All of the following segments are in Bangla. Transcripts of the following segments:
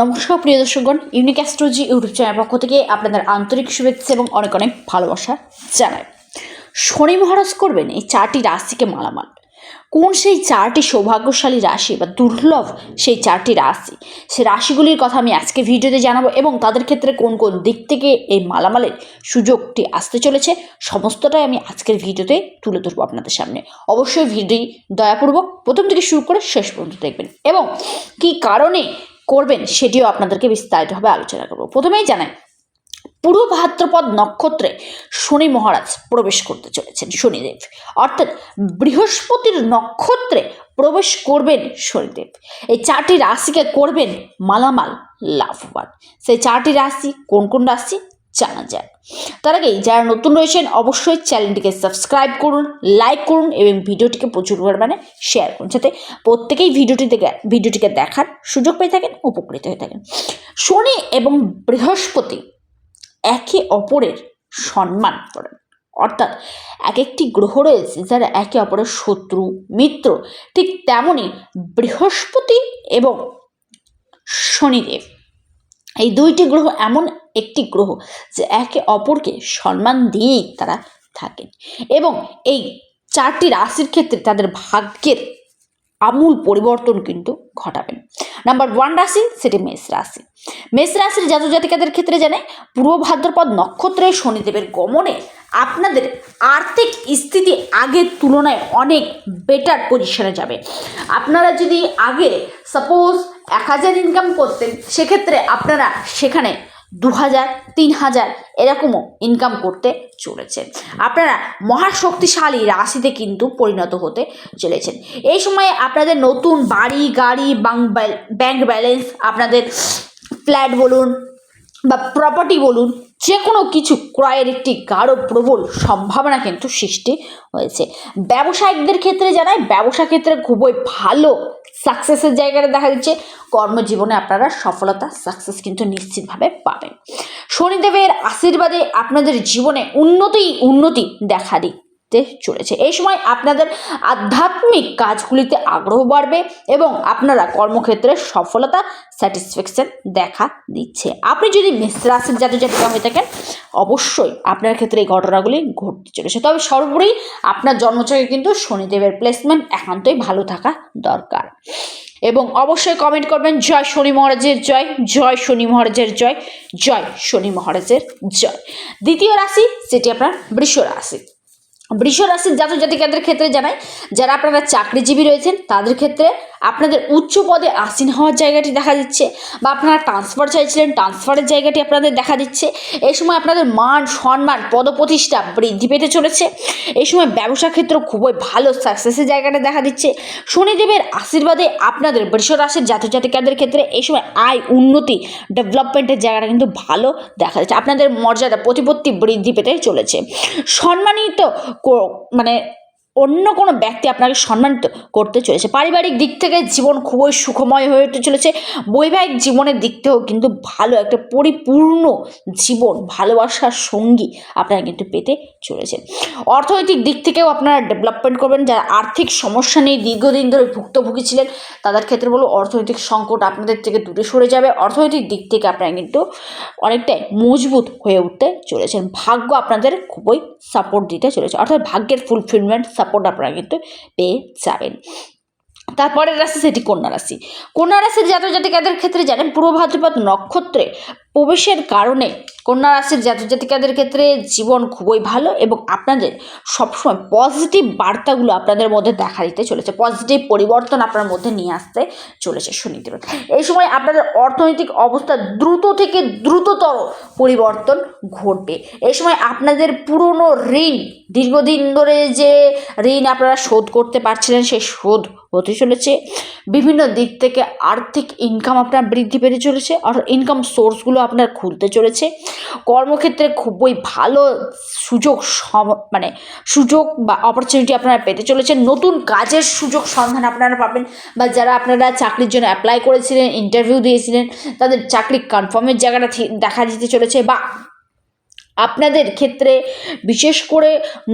নমস্কার, প্রিয় দর্শকগণ। ইউনিক অ্যাস্ট্রোলজি ইউটিউব চ্যানেল পক্ষ থেকে আপনাদের আন্তরিক শুভেচ্ছা এবং অনেক অনেক ভালোবাসা জানাই। শনি মহারাজ করবেন এই চারটি রাশিকে মালামাল। কোন সেই চারটি সৌভাগ্যশালী রাশি বা দুর্লভ সেই চারটি রাশি? সে রাশিগুলির কথা আমি আজকে ভিডিওতে জানাব এবং তাদের ক্ষেত্রে কোন কোন দিক থেকে এই মালামালের সুযোগটি আসতে চলেছে সমস্তটাই আমি আজকের ভিডিওতে তুলে ধরবো আপনাদের সামনে। অবশ্যই ভিডিও দয়াপূর্বক প্রথম থেকে শুরু করে শেষ পর্যন্ত দেখবেন। এবং কী কারণে করবেন সেটিও আপনাদেরকে বিস্তারিতভাবে আলোচনা করব। প্রথমেই জানাই, পুরো ভাদ্রপদ নক্ষত্রে শনি মহারাজ প্রবেশ করতে চলেছেন, শনিদেব। অর্থাৎ বৃহস্পতির নক্ষত্রে প্রবেশ করবেন শনিদেব। এই চারটি রাশিকে করবেন মালামাল লাভবান। সেই চারটি রাশি কোন কোন রাশি? জানা যায় তার আগেই যারা নতুন রয়েছেন, অবশ্যই চ্যানেলটিকে সাবস্ক্রাইব করুন, লাইক করুন এবং ভিডিওটিকে প্রচুর পরিমাণে শেয়ার করুন, যাতে প্রত্যেকেই ভিডিওটি ভিডিওটিকে দেখার সুযোগ পেয়ে থাকেন, উপকৃত হয়ে থাকেন। শনি এবং বৃহস্পতি একে অপরের সম্মান করেন অর্থাৎ এক একটি গ্রহ রয়েছে, যারা একে অপরের শত্রু, মিত্র। ঠিক তেমনই বৃহস্পতি এবং শনিদেব। এই দুইটি গ্রহ এমন একটি গ্রহ যে একে অপরকে সম্মান দিয়েই তারা থাকেন। এবং এই চারটি রাশির ক্ষেত্রে তাদের ভাগ্যের আমূল পরিবর্তন কিন্তু ঘটাবেন। নাম্বার ওয়ান রাশি, সেটি মেষ রাশি। মেষ রাশির জাতক জাতিকাদের ক্ষেত্রে জানে, পূর্ব ভাদ্রপদ নক্ষত্রে শনিদেবের গমনে আপনাদের আর্থিক স্থিতি আগের তুলনায় অনেক বেটার পজিশনে যাবে। আপনারা যদি আগে সাপোজ এক হাজার ইনকাম করতেন, সেক্ষেত্রে আপনারা সেখানে দু হাজার, তিন হাজার এরকমও ইনকাম করতে চলেছেন। আপনারা মহাশক্তিশালী রাশিতে কিন্তু পরিণত হতে চলেছেন। এই সময়ে আপনাদের নতুন বাড়ি, গাড়ি ব্যাংক ব্যালেন্স আপনাদের ফ্ল্যাট বলুন বা প্রপার্টি বলুন যে কোনো কিছু ক্রয়ের একটি গাঢ় প্রবল সম্ভাবনা কিন্তু সৃষ্টি হয়েছে। ব্যবসায়িকদের ক্ষেত্রে জানায় ব্যবসা ক্ষেত্রে খুবই ভালো সাকসেসের জায়গাটা দেখা দিচ্ছে কর্মজীবনে আপনারা সফলতা সাকসেস কিন্তু নিশ্চিতভাবে পাবেন। শনিদেবের আশীর্বাদে আপনাদের জীবনে উন্নতি উন্নতি দেখা দিক। চলেছে। এই সময় আপনাদের আধ্যাত্মিক কাজগুলিতে আগ্রহ বাড়বে এবং আপনারা কর্মক্ষেত্রে সফলতা স্যাটিসফ্যাকশন দেখা দিচ্ছে। আপনি যদি মেষ রাশির জাতীয় জাতিকা হয়ে থাকেন, অবশ্যই আপনার ক্ষেত্রে এই ঘটনাগুলি ঘটতে চলেছে। তবে সর্বোপরি আপনার জন্মচকে কিন্তু শনিদেবের প্লেসমেন্ট একান্তই ভালো থাকা দরকার। এবং অবশ্যই কমেন্ট করবেন, জয় শনি মহারাজের জয় জয় শনি মহারাজের জয় জয় শনি মহারাজের জয়। দ্বিতীয় রাশি, সেটি আপনার বৃষ রাশি। বৃষ রাশির জাতক জাতিকাদের ক্ষেত্রে জানাই, যারা আপনারা চাকরিজীবী রয়েছেন, তাদের ক্ষেত্রে আপনাদের উচ্চ পদে আসীন হওয়ার জায়গাটি দেখা দিচ্ছে বা আপনারা ট্রান্সফার চাইছিলেন, ট্রান্সফারের জায়গাটি আপনাদের দেখা দিচ্ছে। এই সময় আপনাদের মান, সম্মান, পদপ্রতিষ্ঠা বৃদ্ধি পেতে চলেছে। এই সময় ব্যবসা ক্ষেত্র খুবই ভালো সাকসেসের জায়গাটা দেখা দিচ্ছে। শনিদেবের আশীর্বাদে আপনাদের বৃষ রাশির জাতক জাতিকাদের ক্ষেত্রে এই সময় আয় উন্নতি, ডেভেলপমেন্টের জায়গাটা কিন্তু ভালো দেখা যাচ্ছে আপনাদের মর্যাদা, প্রতিপত্তি বৃদ্ধি পেতে চলেছে। সম্মানিত মানে অন্য কোনো ব্যক্তি আপনাকে সম্মানিত করতে চলেছে। পারিবারিক দিক থেকে জীবন খুবই সুখময় হয়ে উঠতে চলেছে। বৈবাহিক জীবনের দিক থেকেও কিন্তু ভালো একটা পরিপূর্ণ জীবন, ভালোবাসার সঙ্গী আপনারা কিন্তু পেতে চলেছেন। অর্থনৈতিক দিক থেকেও আপনারা ডেভেলপমেন্ট করবেন, যারা আর্থিক সমস্যা নিয়ে দীর্ঘদিন ধরে ভুক্তভোগী ছিলেন, তাদের ক্ষেত্রে বলো অর্থনৈতিক সংকট আপনাদের থেকে দূরে সরে যাবে। অর্থনৈতিক দিক থেকে আপনারা কিন্তু অনেকটাই মজবুত হয়ে উঠতে চলেছেন। ভাগ্য আপনাদের খুবই সাপোর্ট দিতে চলেছে। অর্থাৎ ভাগ্যের ফুলফিলমেন্ট সাপোর্ট আপনারা কিন্তু পেয়ে যাবেন। তারপরের রাশি সেটি কন্যা রাশি। কন্যা রাশির জাতক জাতিকাদের ক্ষেত্রে জানেন, পূর্ব ভাদ্রপদ নক্ষত্রে প্রবেশের কারণে কন্যা রাশির জাতক জাতিকাদের ক্ষেত্রে জীবন খুবই ভালো এবং আপনাদের সবসময় পজিটিভ বার্তাগুলো আপনাদের মধ্যে দেখা দিতে চলেছে। পজিটিভ পরিবর্তন আপনার মধ্যে নিয়ে আসতে চলেছে শনিদেব এই সময় আপনাদের অর্থনৈতিক অবস্থা দ্রুত থেকে দ্রুততর পরিবর্তন ঘটবে। এই সময় আপনাদের পুরনো ঋণ, দীর্ঘদিন ধরে যে ঋণ আপনারা শোধ করতে পারছিলেন সেই শোধ হতে চলেছে। বিভিন্ন দিক থেকে আর্থিক ইনকাম আপনার বৃদ্ধি পেতে চলেছে। আর ইনকাম সোর্সগুলো আপনার খুলতে চলেছে। কর্মক্ষেত্রে খুবই ভালো সুযোগ মানে সুযোগ বা অপরচুনিটি আপনারা পেতে চলেছেন। নতুন কাজের সুযোগ সন্ধান আপনারা পাবেন বা যারা আপনারা চাকরির জন্য অ্যাপ্লাই করেছিলেন ইন্টারভিউ দিয়েছিলেন, তাদের চাকরি কনফার্মের জায়গাটা দেখা দিতে চলেছে বা আপনাদের ক্ষেত্রে বিশেষ করে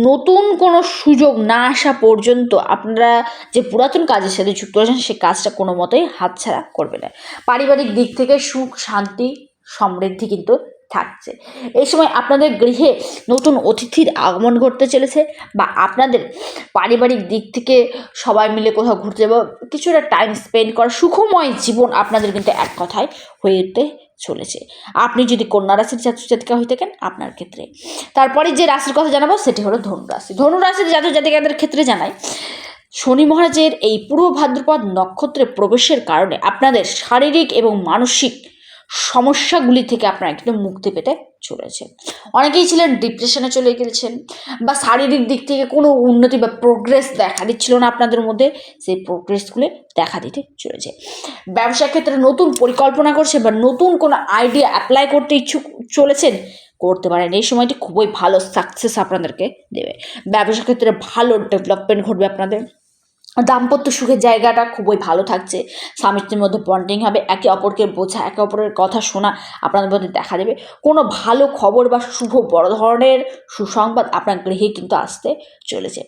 নতুন কোনো সুযোগ না আসা পর্যন্ত আপনারা যে পুরাতন কাজের সাথে যুক্ত আছেন সেই কাজটা কোনো মতেই হাতছাড়া করবে না। পারিবারিক দিক থেকে সুখ, শান্তি সমৃদ্ধি কিন্তু থাকছে। এই সময় আপনাদের গৃহে নতুন অতিথির আগমন ঘটতে চলেছে বা আপনাদের পারিবারিক দিক থেকে সবাই মিলে কোথাও ঘুরতে যাব, কিছুটা টাইম স্পেন্ড করা সুখময় জীবন আপনাদের কিন্তু এক কথায় হয়ে উঠতে চলেছে। আপনি যদি কন্যা রাশির জাতক হয়ে থাকেন, আপনার ক্ষেত্রে। তারপরে যে রাশির কথা জানাব, সেটি হলো ধনু রাশি। ধনু রাশির জাতক জাতিকাদের ক্ষেত্রে জানাই, শনি মহারাজের এই পূর্ব ভাদ্রপদ নক্ষত্রে প্রবেশের কারণে আপনাদের শারীরিক এবং মানসিক সমস্যাগুলি থেকে আপনারা কিন্তু মুক্তি পেতে চলেছে অনেকেই ছিলেন ডিপ্রেশনে চলে গেছেন বা শারীরিক দিক থেকে কোনো উন্নতি বা প্রোগ্রেস দেখা দিচ্ছিল না আপনাদের মধ্যে, সেই প্রোগ্রেসগুলি দেখা দিতে চলেছে। ব্যবসা ক্ষেত্রে নতুন পরিকল্পনা করছে বা নতুন কোনো আইডিয়া অ্যাপ্লাই করতে ইচ্ছুক, চলেছেন, করতে পারেন। এই সময়টি খুবই ভালো সাকসেস আপনাদেরকে দেবে। ব্যবসা ক্ষেত্রে ভালো ডেভেলপমেন্ট ঘটবে আপনাদের। দাম্পত্য সুখের জায়গাটা খুবই ভালো থাকছে। স্বামী স্ত্রীর মধ্যে বন্ডিং হবে, একে অপরকে বোঝা, একে অপরের কথা শোনা আপনাদের মধ্যে দেখা দেবে। কোনো ভালো খবর বা শুভ বড় ধরনের সুসংবাদ আপনার গৃহে কিন্তু আসতে চলেছে।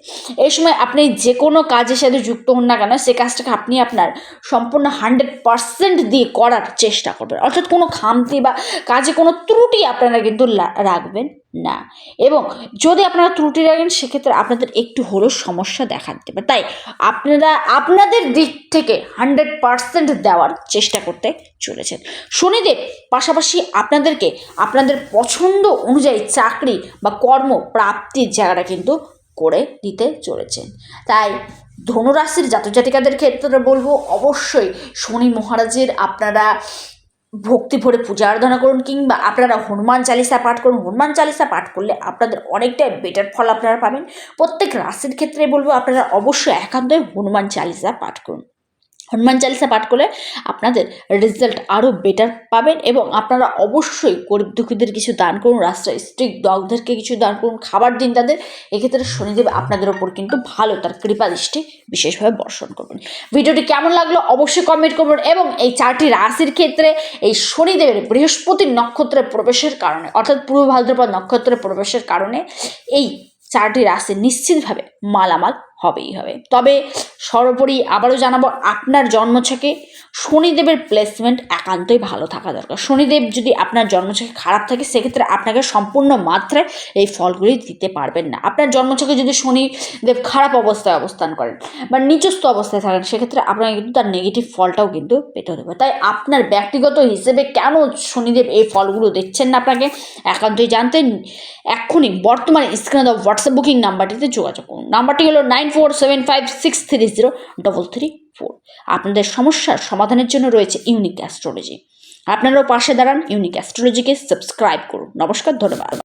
এই সময় আপনি যে কোনো কাজের সাথে যুক্ত হন না কেন, সে কাজটাকে আপনি আপনার সম্পূর্ণ হান্ড্রেড পার্সেন্ট দিয়ে করার চেষ্টা করবেন। অর্থাৎ কোনো খামতি বা কাজে কোনো ত্রুটি আপনারা কিন্তু রাখবেন। না। এবং যদি আপনারা ত্রুটি রাখেন, সেক্ষেত্রে আপনাদের একটু হলেও সমস্যা দেখা দিতে পারে। তাই আপনারা, আপনাদের দিক থেকে হান্ড্রেড পার্সেন্ট দেওয়ার চেষ্টা করতে চলেছেন। শনিদেব পাশাপাশি আপনাদেরকে, আপনাদের পছন্দ অনুযায়ী চাকরি বা কর্ম প্রাপ্তির জায়গাটা কিন্তু করে দিতে চলেছেন। তাই ধনুরাশির জাতক জাতিকাদের ক্ষেত্রে বলব, অবশ্যই শনি মহারাজের আপনারা ভক্তি ভরে পূজা আরাধনা করুন কিংবা আপনারা হনুমান চালিসা পাঠ করুন। হনুমান চালিসা পাঠ করলে আপনাদের অনেকটাই বেটার ফল আপনারা পাবেন। প্রত্যেক রাশির ক্ষেত্রে বলব, আপনারা অবশ্যই একান্তই হনুমান চালিসা পাঠ করুন। হনুমান চালিসা পাঠ করলে আপনাদের রেজাল্ট আরও বেটার পাবেন এবং আপনারা অবশ্যই গরিব দুঃখীদের কিছু দান করুন, রাস্তায় স্ট্রিক ডগদেরকে কিছু দান করুন, খাবার দিন তাদের। এক্ষেত্রে শনিদেব আপনাদের ওপর কিন্তু ভালো তার কৃপা দৃষ্টি বিশেষভাবে বর্ষণ করবেন। ভিডিওটি কেমন লাগল অবশ্যই কমেন্ট করবেন এবং এই চারটি রাশির ক্ষেত্রে এই শনিদেবের বৃহস্পতির নক্ষত্রে প্রবেশের কারণে, অর্থাৎ পূর্ব ভাদ্রপদ নক্ষত্রে প্রবেশের কারণে এই চারটি রাশি নিশ্চিতভাবে মালামাল হবেই হবে। তবে সর্বোপরি আবারও জানাব, আপনার জন্ম জন্মছকে শনিদেবের প্লেসমেন্ট একান্তই ভালো থাকা দরকার। শনিদেব যদি আপনার জন্ম জন্মছকে খারাপ থাকে, সেক্ষেত্রে আপনাকে সম্পূর্ণ মাত্রায় এই ফলগুলি দিতে পারবেন না। আপনার জন্ম জন্মছকে যদি শনিদেব খারাপ অবস্থায় অবস্থান করেন বা নিচস্থ অবস্থায় থাকেন, সেক্ষেত্রে আপনাকে কিন্তু তার নেগেটিভ ফলটাও কিন্তু পেতে হতে পারে। তাই আপনার ব্যক্তিগত হিসেবে কেন শনিদেব এই ফলগুলো দিচ্ছেন না আপনাকে? একান্তই জানতে এক্ষুনি বর্তমানে স্ক্রিনে দেওয়া হোয়াটসঅ্যাপ বুকিং নাম্বারটিতে যোগাযোগ করুন। নাম্বারটি হলো nine four seven five six three zero double three four আপনাদের সমস্যার সমাধানের জন্য রয়েছে ইউনিক অ্যাস্ট্রোলজি আপনারাও পাশে দাঁড়ান ইউনিক অ্যাস্ট্রোলজিকে সাবস্ক্রাইব করুন। নমস্কার, ধন্যবাদ।